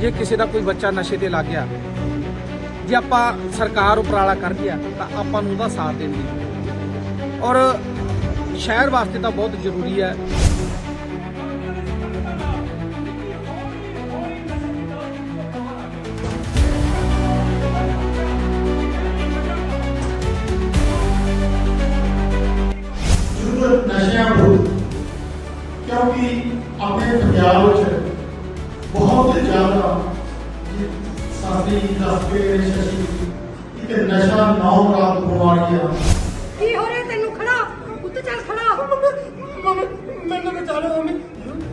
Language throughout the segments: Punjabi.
ਜੇ ਕਿਸੇ ਦਾ ਕੋਈ ਬੱਚਾ ਨਸ਼ੇ ਤੇ ਲੱਗ ਗਿਆ, ਜੇ ਆਪਾਂ ਸਰਕਾਰ ਉਪਰਾਲਾ ਕਰਦੀ ਗਿਆ ਤਾਂ ਆਪਾਂ ਨੂੰ ਉਹਦਾ ਸਾਥ ਦੇਣ ਦੀ ਔਰ ਸ਼ਹਿਰ ਵਾਸਤੇ ਤਾਂ ਬਹੁਤ ਜ਼ਰੂਰੀ ਹੈ। ਨਸ਼ਿਆਂ ਵਿਰੁੱਧ ਕਿਉਂਕਿ ਆਪਣੇ ਪੰਜਾਬ ਵਿੱਚ ਬਹੁਤ ਜ਼ਿਆਦਾ ਸਾਡੀ ਦਸਤੇ ਸ਼ਸ਼ੀ ਇੱਕ ਨਸ਼ਾ ਨੌ ਰਾਤ ਬਿਮਾਰੀ ਆ। ਕੀ ਹੋ ਰਿਹਾ ਤੈਨੂੰ ਖੜਾ? ਉੱਤੇ ਚੱਲ ਖੜਾ। ਮੰਮੀ ਮੈਨੂੰ ਬਚਾ ਲਓ ਮੰਮੀ।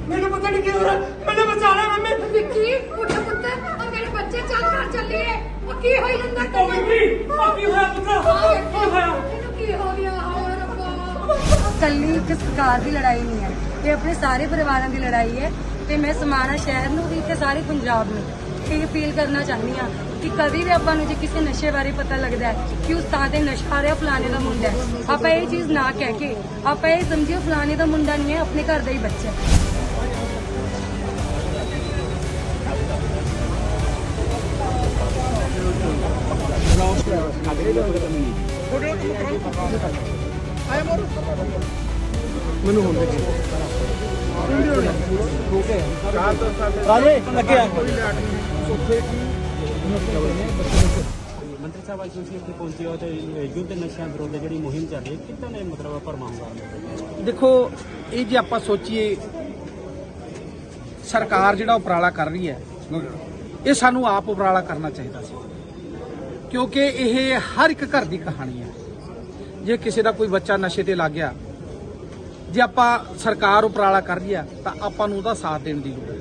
ਮੈਨੂੰ ਪਤਾ ਨਹੀਂ ਕੀ ਹੋ ਰਿਹਾ। ਮੈਨੂੰ ਬਚਾ ਲਓ ਮੰਮੀ। ਵਿੱਕੀ ਉੱਠ ਪੁੱਤ। ਆ ਮੇਰੇ ਬੱਚੇ ਚੱਲ ਘਰ ਚੱਲੀਏ। ਉਹ ਕੀ ਹੋਈ ਜਾਂਦਾ ਉਹ ਵਿੱਕੀ, ਆਹ ਕੀ ਹੋਇਆ ਪੁੱਤਰਾ? ਕੀ ਹੋਇਆ? ਤੈਨੂੰ ਕੀ ਹੋ ਗਿਆ? ਹਾਏ ਰੱਬਾ ਕੱਲੀ ਇੱਕ ਸਰਕਾਰ ਦੀ ਲੜਾਈ ਨਹੀਂ ਹੈ। ਇਹ ਆਪਣੇ ਸਾਰੇ ਪਰਿਵਾਰਾਂ ਦੀ ਲੜਾਈ ਹੈ। ਤੇ ਮੈਂ ਸਮਾਣਾ ਸ਼ਹਿਰ ਨੂੰ ਵੀ ਤੇ ਸਾਰੇ ਪੰਜਾਬ ਨੂੰ ਇਹ ਅਪੀਲ ਕਰਨਾ ਚਾਹੁੰਦੀ ਹਾਂ ਕਿ ਕਦੀ ਵੀ ਆਪਾਂ ਨੂੰ ਜੇ ਕਿਸੇ ਨਸ਼ੇ ਬਾਰੇ ਪਤਾ ਲੱਗਦਾ ਹੈ ਕਿ ਉਸ ਥਾਂ ਤੇ ਨਸ਼ਾ ਰਿਹਾ ਫਲਾਣੇ ਦਾ ਮੁੰਡਾ ਹੈ, ਆਪਾਂ ਇਹ ਚੀਜ਼ ਨਾ ਕਹਿ ਕੇ, ਆਪਾਂ ਇਹ ਸਮਝੀਏ ਫਲਾਣੇ ਦਾ ਮੁੰਡਾ ਨਹੀਂ ਹੈ, ਆਪਣੇ ਘਰ ਦਾ ਹੀ ਬੱਚਾ ਹੈ। ਮੰਤਰੀ ਸਾਹਿਬ ਅੱਜ ਤੁਸੀਂ ਇੱਥੇ ਪਹੁੰਚੇ ਹੋ ਤੇ ਯੁੱਧ ਨਸ਼ਿਆਂ ਵਿਰੁੱਧ ਜਿਹੜੀ ਮੁਹਿੰਮ ਚੱਲ ਰਹੀ ਹੈ ਕਿੱਦਾਂ ਨੇ ਮਤਲਬ ਭਰਮਾਉਂਗਾ ਦੇਖੋ, ਇਹ ਜੇ ਆਪਾਂ ਸੋਚੀਏ, ਸਰਕਾਰ ਜਿਹੜਾ ਉਪਰਾਲਾ ਕਰ ਰਹੀ ਹੈ, ਇਹ ਸਾਨੂੰ ਆਪ ਉਪਰਾਲਾ ਕਰਨਾ ਚਾਹੀਦਾ ਸੀ। ਕਿਉਂਕਿ ਇਹ ਹਰ ਇੱਕ ਘਰ ਦੀ ਕਹਾਣੀ ਹੈ। ਜੇ ਕਿਸੇ ਦਾ ਕੋਈ ਬੱਚਾ ਨਸ਼ੇ ਤੇ ਲੱਗ ਗਿਆ ਜੇ ਆਪਾਂ ਸਰਕਾਰ ਉਪਰਾਲਾ ਕਰ ਰਹੀ ਹੈ ਤਾਂ ਆਪਾਂ ਨੂੰ ਉਹਦਾ ਸਾਥ ਦੇਣ ਦੀ ਲੋੜ ਹੈ।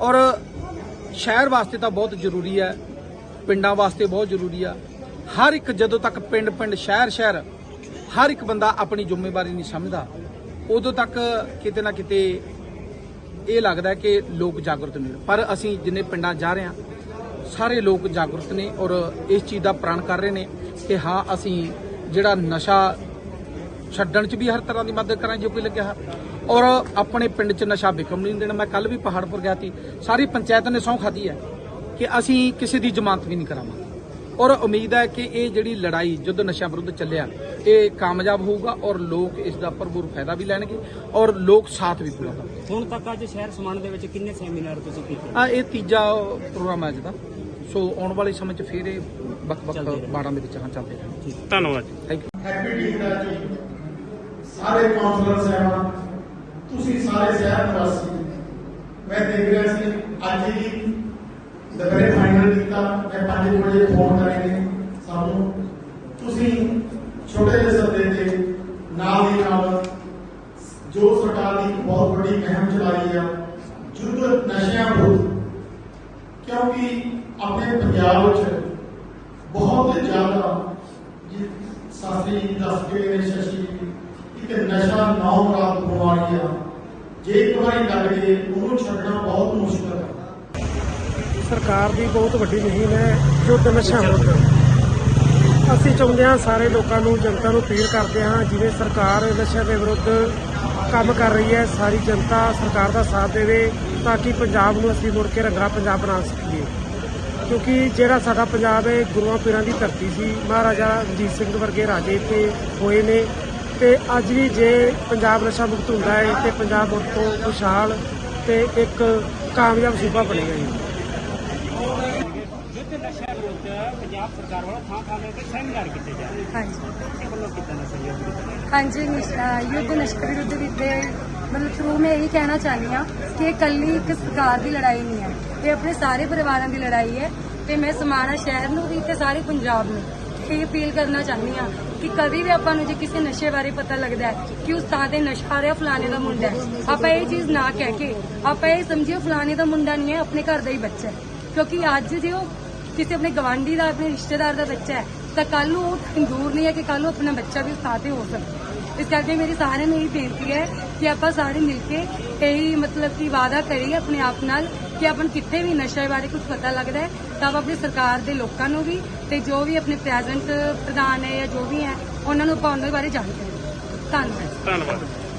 ਔਰ ਸ਼ਹਿਰ ਵਾਸਤੇ ਤਾਂ ਬਹੁਤ ਜ਼ਰੂਰੀ ਹੈ, ਪਿੰਡਾਂ ਵਾਸਤੇ ਬਹੁਤ ਜ਼ਰੂਰੀ ਆ। ਹਰ ਇੱਕ ਜਦੋਂ ਤੱਕ ਪਿੰਡ ਪਿੰਡ, ਸ਼ਹਿਰ ਸ਼ਹਿਰ, ਹਰ ਇੱਕ ਬੰਦਾ ਆਪਣੀ ਜ਼ਿੰਮੇਵਾਰੀ ਨਹੀਂ ਸਮਝਦਾ, ਉਦੋਂ ਤੱਕ ਕਿਤੇ ਨਾ ਕਿਤੇ ਇਹ ਲੱਗਦਾ ਕਿ ਲੋਕ ਜਾਗਰੂਕ ਨਹੀਂ ਪਰ ਅਸੀਂ ਜਿੰਨੇ ਪਿੰਡਾਂ ਜਾ ਰਹੇ ਹਾਂ, ਸਾਰੇ ਲੋਕ ਜਾਗਰੂਕ ਨੇ ਔਰ ਇਸ ਚੀਜ਼ ਦਾ ਪ੍ਰਣ ਕਰ ਰਹੇ ਨੇ ਕਿ ਹਾਂ, ਅਸੀਂ ਜਿਹੜਾ ਨਸ਼ਾ ਛੱਡਣ 'ਚ ਵੀ ਹਰ ਤਰ੍ਹਾਂ ਦੀ ਮਦਦ ਕਰਾਂ ਜੋ ਕੋਈ ਲੱਗਿਆ। ਔਰ ਆਪਣੇ ਪਿੰਡ 'ਚ ਨਸ਼ਾ ਵਿਕਮ ਨਹੀਂ ਦੇਣਾ। ਮੈਂ ਕੱਲ ਵੀ ਪਹਾੜਪੁਰ ਗਿਆ ਸੀ। ਸਾਰੀ ਪੰਚਾਇਤ ਨੇ ਸਹੁੰ ਖਾਧੀ ਹੈ ਕਿ ਅਸੀਂ ਕਿਸੇ ਦੀ ਜ਼ਮਾਨਤ ਵੀ ਨਹੀਂ ਕਰਾਵਾਂਗੇ ਔਰ ਉਮੀਦ ਹੈ ਕਿ ਇਹ ਜਿਹੜੀ ਲੜਾਈ ਜਦੋਂ ਨਸ਼ਾ ਵਿਰੁੱਧ ਚੱਲਿਆ ਇਹ ਕਾਮਯਾਬ ਹੋਊਗਾ ਔਰ ਲੋਕ ਇਸ ਦਾ ਭਰਪੂਰ ਫਾਇਦਾ ਵੀ ਲੈਣਗੇ ਔਰ ਲੋਕ ਸਾਥ ਵੀ ਪੂਰਾ ਕਰਨਗੇ ਹੁਣ ਤੱਕ ਅੱਜ ਸ਼ਹਿਰ ਸਮਾਨ ਦੇ ਵਿੱਚ ਕਿੰਨੇ ਸੈਮੀਨਾਰ ਤੁਸੀਂ ਕੀਤੇ? ਆ ਇਹ ਤੀਜਾ ਪ੍ਰੋਗਰਾਮ ਹੈ ਅੱਜ ਦਾ। ਸੋ ਆਉਣ ਵਾਲੇ ਸਮੇਂ 'ਚ ਫਿਰ ਇਹ ਵੱਖ-ਵੱਖ। ਬਾੜਾਂ ਦੇ ਵਿੱਚ ਹਾਂ ਚੱਲਦੇ ਰਹਿਣਗੇ। ਧੰਨਵਾਦ ਥੈਂਕ ਯੂ ਹੈਪੀ ਟੀਮ ਦਾ ਜੀ ਸਾਰੇ ਕਾਉਂਸਲਰ ਸਾਹਿਬਾਨ, ਤੁਸੀਂ ਸਾਰੇ ਸ਼ਹਿਰ ਨਿਵਾਸੀ, ਮੈਂ ਦੇਖ ਰਿਹਾ ਸੀ, ਅੱਜ ਹੀ ਦੁਪਹਿਰੇ ਫਾਈਨਲ ਕੀਤਾ, ਮੈਂ 5 ਵਜੇ ਫੋਨ ਕਰੇ ਨੇ ਸਾਨੂੰ। ਤੁਸੀਂ ਛੋਟੇ ਜਿਹੇ ਸੱਦੇ ਤੇ ਨਾਲ ਦੀ ਨਾਲ ਜੋ ਸਰਕਾਰ ਦੀ ਬਹੁਤ ਵੱਡੀ ਮੁਹਿੰਮ ਚਲਾਈ ਆ ਯੁੱਧ ਨਸ਼ਿਆਂ ਵਿਰੁੱਧ ਕਿਉਂਕਿ ਆਪਣੇ ਪੰਜਾਬ ਵਿੱਚ ਬਹੁਤ ਜ਼ਿਆਦਾ, ਜੀ ਦੱਸ ਦਸਤੇ ਨੇ ਸ਼ਸ਼ੀ ਨਸ਼ਾ ਨੌ ਰਾਤ ਬਿਮਾਰੀ ਆ ਜੇ ਇੱਕ ਲੱਗ ਜੇ ਉਹਨੂੰ ਛੱਡਣਾ ਬਹੁਤ ਮੁਸ਼ਕਲ ਹੈ ਸਰਕਾਰ ਦੀ ਬਹੁਤ ਵੱਡੀ ਮੁਹਿੰਮ ਹੈ ਯੁੱਧ ਨਸ਼ਾ ਵਿਰੁੱਧ ਅਸੀਂ ਚਾਹੁੰਦੇ ਹਾਂ ਸਾਰੇ ਲੋਕਾਂ ਨੂੰ, ਜਨਤਾ ਨੂੰ ਅਪੀਲ ਕਰਦੇ ਹਾਂ, ਜਿਵੇਂ ਸਰਕਾਰ ਨਸ਼ਿਆਂ ਦੇ ਵਿਰੁੱਧ ਕੰਮ ਕਰ ਰਹੀ ਹੈ, ਸਾਰੀ ਜਨਤਾ ਸਰਕਾਰ ਦਾ ਸਾਥ ਦੇਵੇ ਤਾਂ ਕਿ ਪੰਜਾਬ ਨੂੰ ਅਸੀਂ ਮੁੜ ਕੇ ਰੰਗਰਾ ਪੰਜਾਬ ਬਣਾ ਸਕੀਏ। ਕਿਉਂਕਿ ਜਿਹੜਾ ਸਾਡਾ ਪੰਜਾਬ ਹੈ, ਗੁਰੂਆਂ ਪੀਰਾਂ ਦੀ ਧਰਤੀ ਸੀ, ਮਹਾਰਾਜਾ ਰਣਜੀਤ ਸਿੰਘ ਵਰਗੇ ਰਾਜੇ ਇੱਥੇ ਹੋਏ ਨੇ। ਤੇ ਅੱਜ ਵੀ ਜੇ ਪੰਜਾਬ ਨਸ਼ਾ ਮੁਕਤ ਹੁੰਦਾ ਹੈ ਤੇ ਪੰਜਾਬ ਮੁੜ ਤੋਂ ਖੁਸ਼ਹਾਲ ਤੇ ਇੱਕ ਕਾਮਯਾਬ ਸੂਬਾ ਬਣੇਗਾ ਜੀ। ਪੰਜਾਬ ਸਰਕਾਰ ਵੱਲੋਂ ਥਾਂ ਥਾਂ ਤੇ ਸੈਮੀਨਾਰ ਕੀਤੇ ਜਾ ਰਹੇ ਹਾਂਜੀ। ਵੱਲੋਂ ਕਿੱਦਾਂ ਦਾ ਸਹਿਯੋਗ ਦਿੱਤਾ? ਹਾਂਜੀ ਯੁੱਧ ਨਸ਼ਕਰ ਵਿਰੁੱਧ ਦੇ ਮਤਲਬ ਥਰੂ ਮੈਂ ਇਹੀ ਕਹਿਣਾ ਚਾਹੁੰਦੀ ਹਾਂ ਕਿ ਇਹ ਇਕੱਲੀ ਇੱਕ ਸਰਕਾਰ ਦੀ ਲੜਾਈ ਨਹੀਂ ਹੈ। ਇਹ ਆਪਣੇ ਸਾਰੇ ਪਰਿਵਾਰਾਂ ਦੀ ਲੜਾਈ ਹੈ ਤੇ ਮੈਂ ਸਮਾਣਾ ਸ਼ਹਿਰ ਨੂੰ ਵੀ ਤੇ ਸਾਰੇ ਪੰਜਾਬ ਨੂੰ ਇਹ ਅਪੀਲ ਕਰਨਾ ਚਾਹੁੰਦੀ ਹਾਂ ਕਿ ਕਦੀ ਵੀ ਆਪਾਂ ਨੂੰ ਜੇ ਕਿਸੇ ਨਸ਼ੇ ਬਾਰੇ ਪਤਾ ਲੱਗਦਾ ਹੈ ਕਿ ਉਸ ਥਾਂ ਤੇ ਨਸ਼ਾ ਰਿਹਾ ਫਲਾਣੇ ਦਾ ਮੁੰਡਾ ਹੈ, ਆਪਾਂ ਇਹ ਚੀਜ਼ ਨਾ ਕਹਿ ਕੇ ਆਪਾਂ ਇਹ ਸਮਝੀਏ ਫਲਾਣੇ ਦਾ ਮੁੰਡਾ ਨਹੀਂ ਹੈ, ਆਪਣੇ ਘਰ ਦਾ ਹੀ ਬੱਚਾ ਹੈ। ਕਿਉਂਕਿ ਅੱਜ ਜੇ ਉਹ ਕਿਸੇ ਆਪਣੇ ਗਵਾਂਢੀ ਦਾ, ਆਪਣੇ ਰਿਸ਼ਤੇਦਾਰ ਦਾ ਬੱਚਾ ਹੈ, ਤਾਂ ਕੱਲ ਨੂੰ ਉਹ ਦੂਰ ਨਹੀਂ ਹੈ ਕਿ ਕੱਲ ਨੂੰ ਆਪਣਾ ਬੱਚਾ ਵੀ ਉਸ ਥਾਂ ਤੇ ਹੋ ਸਕਦਾ ਇਸ ਕਰਕੇ ਮੇਰੀ ਸਾਰਿਆਂ ਨੂੰ ਇਹ ਬੇਨਤੀ ਹੈ ਕਿ ਆਪਾਂ ਸਾਰੇ ਮਿਲ ਕੇ ਇਹੀ ਮਤਲਬ ਕਿ ਵਾਅਦਾ ਕਰੀਏ ਆਪਣੇ ਆਪ ਨਾਲ ਕਿ ਆਪਾਂ ਨੂੰ ਕਿੱਥੇ ਵੀ ਨਸ਼ੇ ਬਾਰੇ ਕੁਝ ਪਤਾ ਲੱਗਦਾ ਹੈ, ਤਾਂ ਆਪਾਂ ਆਪਣੀ ਸਰਕਾਰ ਦੇ ਲੋਕਾਂ ਨੂੰ ਵੀ ਤੇ ਜੋ ਵੀ ਆਪਣੇ ਪ੍ਰੈਜ਼ੈਂਟ ਪ੍ਰਧਾਨ ਹੈ ਜਾਂ ਜੋ ਵੀ ਹੈ, ਉਹਨਾਂ ਨੂੰ ਆਪਾਂ ਉਹਨਾਂ ਬਾਰੇ ਜਾਣਕਾਰੀ ਦਿਓ। ਧੰਨਵਾਦ ਧੰਨਵਾਦ